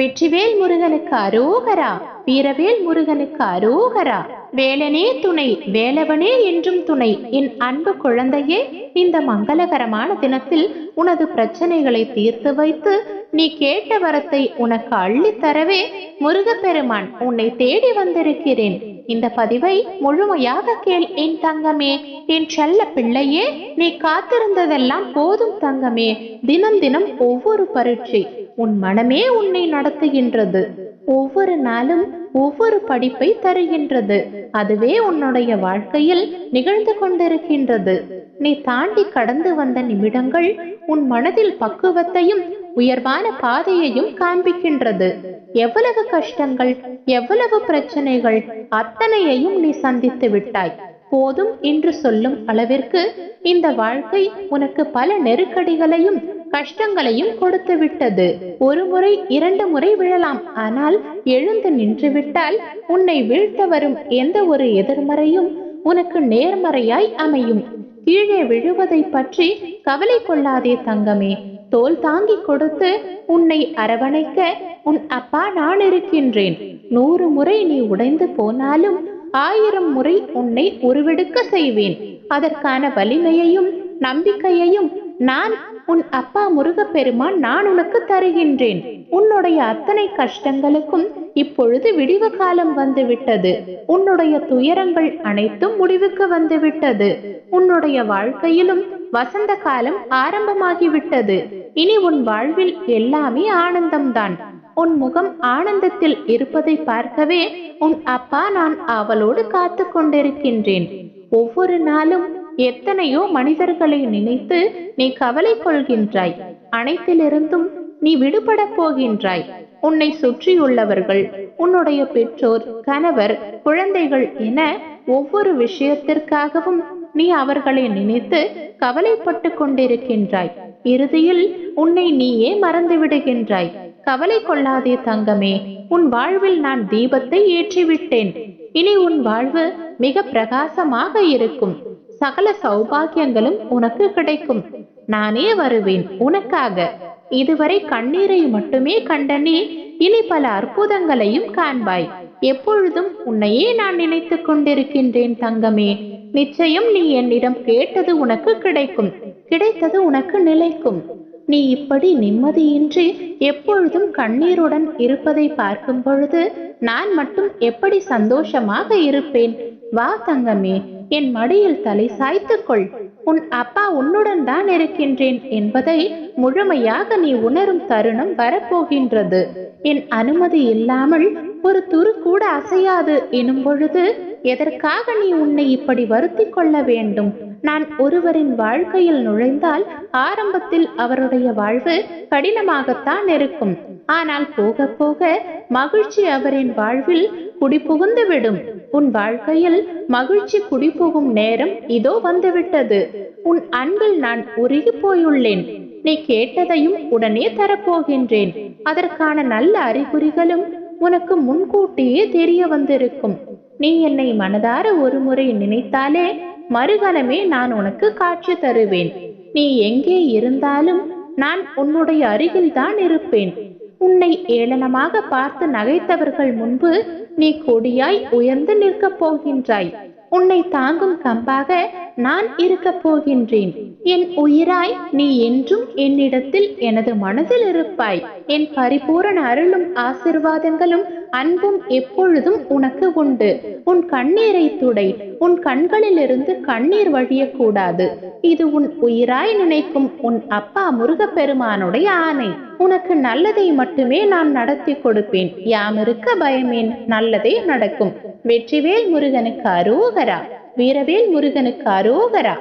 வெற்றிவேல் முருகனுக்கு அரோகரா வீரவேல் முருகனுக்கு அரோகரா. வேலனே துணை வேலவனே என்றும் துணை. என் அன்பு குழந்தையே இந்த மங்களகரமான தினத்தில் உனது பிரச்சனைகளை தீர்த்து வைத்து நீ கேட்ட வரத்தை உனக்கு அள்ளித் தரவே முருகப்பெருமான் உன்னை தேடி வந்திருக்கிறேன். இந்த பதிவை முழுமையாக கேள் என் தங்கமே. என் செல்ல பிள்ளையே நீ காத்திருந்ததெல்லாம் போதும் தங்கமே. தினம் தினம் ஒவ்வொரு பரீட்சை உன் மனமே உன்னை நடத்துகின்றது. ஒவ்வொரு நாளும் ஒவ்வொரு படிப்பை தருகின்றது. அதுவே உன்னுடைய வாழ்க்கையில் நிகழ்ந்து கொண்டிருக்கின்றது. நீ தாண்டி கடந்து வந்த நிமிடங்கள் உன் மனதில் பக்குவத்தையும் உயர்வான பாதையையும் காண்பிக்கின்றது. எவ்வளவு கஷ்டங்கள் எவ்வளவு பிரச்சனைகள் அத்தனையையும் நீ சந்தித்து விட்டாய். போதும் என்று சொல்லும் அளவிற்கு இந்த வாழ்க்கை உனக்கு பல நெருக்கடிகளையும் கஷ்டங்களையும் கொடுத்து விட்டது ஒரு முறை இரண்டு முறை விழலாம். ஆனால் எழுந்து நின்று விட்டால் உன்னை வீழ்த்த வரும் எந்த ஒரு எதிர்மறையும் உனக்கு நேர்மறையாய் அமையும். கீழே விழுவதை பற்றி கவலை கொள்ளாதே தங்கமே. தோல் தாங்கி கொடுத்து உன்னை அரவணைக்க உன் அப்பா நான் இருக்கின்றேன். நூறு முறை நீ உடைந்து போனாலும் ஆயிரம் முறை உன்னை உருவெடுக்க செய்வேன். அதற்கான வலிமையையும் நம்பிக்கையையும் நான் உன் அப்பா முருகப்பெருமான் நான் உனக்கு தருகின்றேன். உன்னுடைய அத்தனை கஷ்டங்களுக்கும் இப்பொழுது விடிவு காலம் வந்துவிட்டது. உன்னுடைய துயரங்கள் அனைத்தும் முடிவுக்கு வந்துவிட்டது. உன்னுடைய வாழ்க்கையிலும் வசந்த காலம் ஆரம்பமாகிவிட்டது. இனி உன் வாழ்வில் எல்லாமே ஆனந்தம்தான். உன் முகம் ஆனந்தத்தில் இருப்பதை பார்க்கவே உன் அப்பா நான் அவளோடு காத்து கொண்டிருக்கின்றேன். ஒவ்வொரு நாளும் எத்தனையோ மனிதர்களை நினைத்து நீ கவலை கொள்கின்றாய் அனைத்திலிருந்தும் நீ விடுபட போகின்றாய். உன்னை சுற்றியுள்ளவர்கள் உன்னுடைய பெற்றோர் கணவர் குழந்தைகள் என ஒவ்வொரு விஷயத்திற்காகவும் நீ அவர்களை நினைத்து கவலைப்பட்டு கொண்டிருக்கின்றாய். இறுதியில் உன்னை நீயே மறந்து விடுகின்றாய். கவலை கொள்ளாதே தங்கமே உன் வாழ்வில் நான் தீபத்தை ஏற்றிவிட்டேன். இனி உன் வாழ்வு மிக பிரகாசமாக இருக்கும். சகல சௌபாகியங்களும் உனக்கு கிடைக்கும். நானே வருவேன் உனக்காக. இதுவரை கண்ணீரை மட்டுமே கண்ட நீ இனி பல அற்புதங்களையும் காண்பாய். எப்பொழுதும் உன்னையே நான் நினைத்துக் கொண்டிருக்கின்றேன் தங்கமே. நிச்சயம் நீ என்னிடம் கேட்டது உனக்கு கிடைக்கும். கிடைத்தது உனக்கு நிலைக்கும். நீ இப்படி நிம்மதியின்றி எப்பொழுதும் கண்ணீருடன் இருப்பதை பார்க்கும் பொழுது நான் மட்டும் எப்படி சந்தோஷமாக இருப்பேன்? வா தங்கமே. என் மடியில் தலை சாய்த்துக்கொள். உன் அப்பா உன்னுடன் தான் இருக்கின்றேன் என்பதை முழுமையாக நீ உணரும் தருணம் வரப்போகின்றது. என் அனுமதி இல்லாமல் ஒரு துரு கூட அசையாது எனும் பொழுது எதற்காக நீ உன்னை இப்படி வருத்தி கொள்ள வேண்டும்? நான் ஒருவரின் வாழ்க்கையில் நுழைந்தால் ஆரம்பத்தில் அவருடைய வாழ்வு கடினமாகத்தான் இருக்கும். ஆனால் போக போக மகிழ்ச்சி அவரின் வாழ்வில் குடிபுகுந்து விடும். உன் வாழ்க்கையில் மகிழ்ச்சி குடிபுகும் நேரம் இதோ வந்துவிட்டது. உன் அன்பில் நான் உருகி போயுள்ளேன். நீ கேட்டதையும் உடனே தரப்போகின்றேன். அதற்கான நல்ல அறிகுறிகளும் உனக்கு முன்கூட்டியே தெரிய வந்திருக்கும். நீ என்னை மனதார ஒரு முறை நினைத்தாலே மறுகணமே நான் உனக்கு காட்சி தருவேன். நீ எங்கே இருந்தாலும் நான் உன்னுடைய அருகில்தான் இருப்பேன். உன்னை ஏளனமாக பார்த்து நகைத்தவர்கள் முன்பு நீ கொடியாய் உயர்ந்து நிற்கப் போகின்றாய். உன்னை தாங்கும் கம்பாக நான் இருக்கப் போகின்றேன். என் உயிராய் நீ என்றும் என்னிடத்தில் எனது மனதில் இருப்பாய். என் பரிபூரண அருளும் ஆசிர்வாதங்களும் அன்பும் எப்பொழுதும் உனக்கு உண்டு. உன் கண்ணீரை துடை. உன் கண்களிலிருந்து கண்ணீர் வழியக்கூடாது. இது உன் உயிராய் நினைக்கும் உன் அப்பா முருகப்பெருமானுடைய ஆணை. உனக்கு நல்லதை மட்டுமே நான் நடத்தி கொடுப்பேன். யாமிருக்க பயமேன். நல்லதே நடக்கும். வெற்றிவேல் முருகனுக்கு அரோகரா. வீரவேல் முருகனுக்கு அரோகரா.